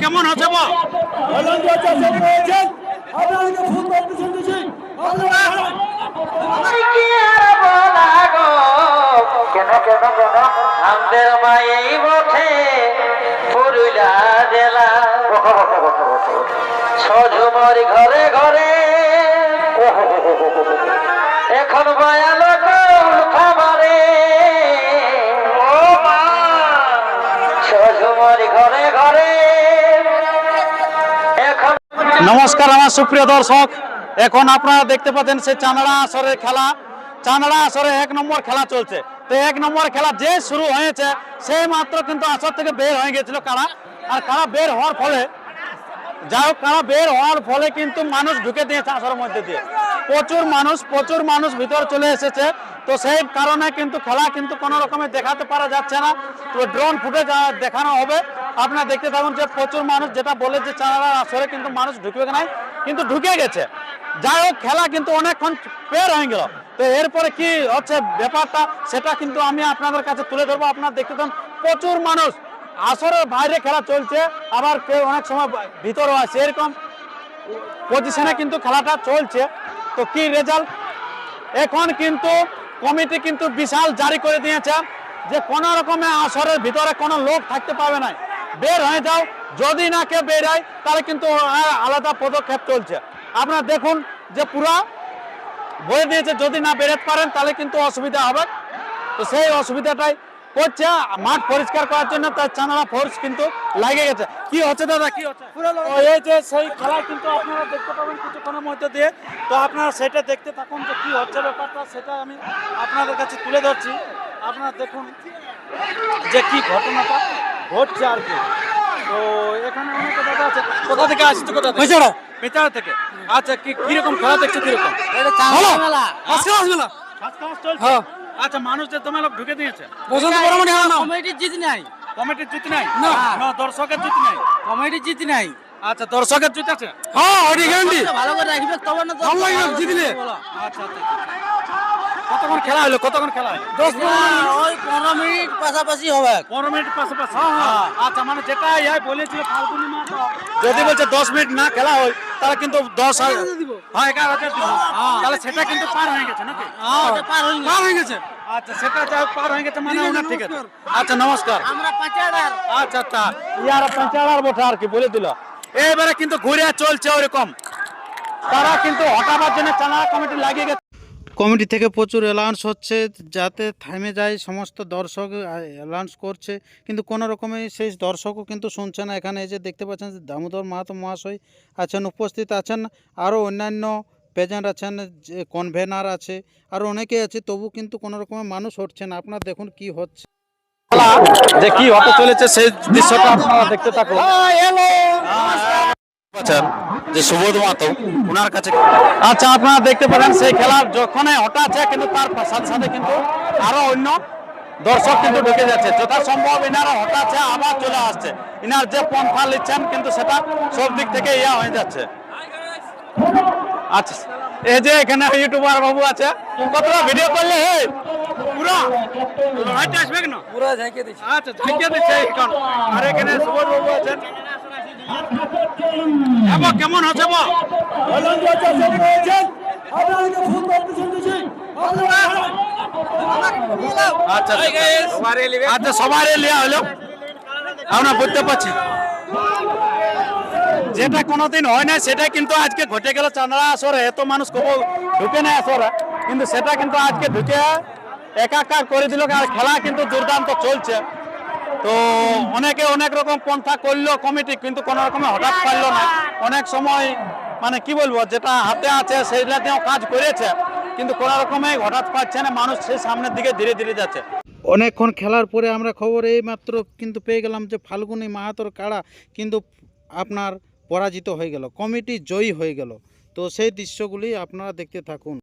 কেমন হচ্ছে বল কি আর বলা কেন কেন কেন আমাদের মায়েই বটে পুরুলা জেলা সজুমর ঘরে ঘরে এখন মায়া নমস্কার আমার সুপ্রিয় দর্শক। এখন আপনারা দেখতে পাচ্ছেন সে চানড়া আসরের খেলা। চানড়া আসরে এক নম্বর খেলা চলছে। তো এক নম্বর খেলা যে শুরু হয়েছে সেই মাত্র কিন্তু আসর থেকে বের হয়ে গেছিল কারা? আর কারা বের হওয়ার ফলে? যাই হোক, কারা বের হওয়ার ফলে কিন্তু মানুষ ঢুকে দিয়েছে আসরের মধ্যে দিয়ে। প্রচুর মানুষ প্রচুর মানুষ ভিতরে চলে এসেছে। তো সেই কারণে কিন্তু খেলা কিন্তু কোনো রকমে দেখাতে পারা যাচ্ছে না। তো ড্রোন ফুটেজ দেখানো হবে। আপনারা দেখতে থাকুন যে প্রচুর মানুষ যেটা বলে যে চারা আসরে কিন্তু মানুষ ঢুকবে নাই, কিন্তু ঢুকে গেছে। যাই হোক, খেলা কিন্তু অনেকক্ষণ পের হয়ে গেল। তো এরপরে কি হচ্ছে ব্যাপারটা, সেটা কিন্তু আমি আপনাদের কাছে তুলে ধরবো। আপনারা দেখতে থাকুন, প্রচুর মানুষ আসরের বাইরে খেলা চলছে। আবার কেউ অনেক সময় ভিতরেও আছে। এরকম পজিশনে কিন্তু খেলাটা চলছে। তো কি রেজাল্ট এখন কিন্তু কমিটি কিন্তু বিশাল জারি করে দিয়েছে যে কোনো রকমে আসরের ভিতরে কোনো লোক থাকতে পারবে না। বের হয়ে যাও। যদি না কেউ বের হয় তাহলে কিন্তু আলাদা পদক্ষেপ চলছে। আপনারা দেখুন যে পুরা বলে দিয়েছে যদি না বেরোতে পারেন তাহলে কিন্তু অসুবিধা হবে। তো সেই অসুবিধাটাই করছে। মাঠ পরিষ্কার করার জন্য তার চানালা ফোর্স কিন্তু লাগে গেছে। কি হচ্ছে দাদা? কি হচ্ছে? এই যে সেই খেলা কিন্তু আপনারা দেখতে পাবেন কিছুক্ষণের মধ্যে দিয়ে। তো আপনারা সেটা দেখতে থাকুন যে কি হচ্ছে ব্যাপারটা সেটা আমি আপনাদের কাছে তুলে ধরছি। আপনারা দেখুন যে কি ঘটনাটা। ঘটছে আর কি। তো এখানে অনেক দাদা আছে। কোথা থেকে আসছে তো কোথা থেকে? বেচারা থেকে। আচ্ছা কি কীরকম খেলা দেখছ কীরকম? মেলা। চলছে। হ্যাঁ। আচ্ছা মানুষদের তোমার লোক ঢুকে দিয়েছে। বসন্ত বড়মণি আমার নাম কমিটি জিত নাই। কমিটির জুতি নাই? না। না দর্শকের জুতি নাই। কমিটি জিত নাই। আচ্ছা দর্শকের জুতি আছে? হ্যাঁ ওটি গ্যারান্টি। ভালো করে রাখবে তবে না ভালো লাগবে জিতলে। আচ্ছা আচ্ছা আচ্ছা। কতক্ষণ খেলা হলো? কতক্ষণ খেলা হলো? দশ আর ওই পনেরো মিনিট পাশাপাশি হবে। পনেরো মিনিট পাশাপাশি আচ্ছা মানে যেটা ইহাই বলেছিল ফাল্গুনি মাস যদি বলছে দশ মিনিট না খেলা হয় তাহলে কিন্তু দশ হাজার হ্যাঁ এগারো হাজার দিব। তাহলে সেটা কিন্তু পার হয়ে গেছে নাকি? হ্যাঁ, পার হয়ে গেছে। পার হয়ে গেছে। আচ্ছা সেটা যা পার হয়ে গেছে মানে ওনার ঠিক আছে। আচ্ছা নমস্কার। আমরা পাঁচাড়ার। আচ্ছা আচ্ছা। ইয়ার বটে আর কি বলে দিল। এবারে কিন্তু ঘুরে চলছে ওরকম। তারা কিন্তু হটাবার জন্য চানা কমিটি লাগিয়ে গেছে। কমিটি থেকে প্রচুর অ্যালাউন্স হচ্ছে যাতে থামে যায় সমস্ত দর্শক অ্যালাউন্স করছে। কিন্তু কোনো রকমে সেই দর্শকও কিন্তু শুনছে না। এখানে এই যে দেখতে পাচ্ছেন যে দামোদর মাহাতো মহাশয় আছেন উপস্থিত আছেন। আরও অন্যান্য পেজেন্ট আছেন যে কনভেনার আছে। আরও অনেকে আছে তবু কিন্তু কোনো রকমের মানুষ হচ্ছে না। আপনার দেখুন কি হচ্ছে। যে কি হতে চলেছে সেই দৃশ্যটা আপনারা দেখতে থাকুন। আচ্ছা যে সুবোধ মাতো ওনার কাছে আচ্ছা আপনারা দেখতে পারেন সেই খেলার যখন হঠাৎ কিন্তু তার সাথে সাথে কিন্তু আরও অন্য দর্শক কিন্তু ঢুকে যাচ্ছে। যথাসম্ভব ইনারা হঠাৎ আবার চলে আসছে। ইনার যে পন্থা নিচ্ছেন কিন্তু সেটা সব দিক থেকে ইয়া হয়ে যাচ্ছে। আচ্ছা এই যে এখানে ইউটিউবার বাবু আছে। কতটা ভিডিও করলে হে? পুরা? লড়াইটা আসবে কেন পুরো ঝাঁকিয়ে দিচ্ছি। আচ্ছা ঝাঁকিয়ে দিচ্ছে এখন আর এখানে সুবোধ বাবু আছেন। কেমন বল আচ্ছা সবাই লিয়া হলো আমরা বুঝতে পারছি। যেটা কোনোদিন হয় না সেটা কিন্তু আজকে ঘটে গেল। চান্দড়া আসরে এত মানুষ কবু ঢুকে নেয় আসরে। কিন্তু সেটা কিন্তু আজকে ঢুকে একাকার করে দিল। আর খেলা কিন্তু দুর্দান্ত চলছে। তো অনেকে অনেক রকম পন্থা করল কমিটি, কিন্তু কোনো রকমে হঠাৎ পারল না। অনেক সময় মানে কি বলব, যেটা হাতে আছে সেইটাতেও কাজ করেছে, কিন্তু কোনো রকমে হঠাৎ পাচ্ছে না, মানুষ সেই সামনের দিকে ধীরে ধীরে যাচ্ছে। অনেকক্ষণ খেলার পরে আমরা খবর এই মাত্র কিন্তু পেয়ে গেলাম যে ফাল্গুনি মাহাতোর কাড়া কিন্তু আপনার পরাজিত হয়ে গেল, কমিটি জয়ী হয়ে গেল। তো সেই দৃশ্যগুলি আপনারা দেখতে থাকুন।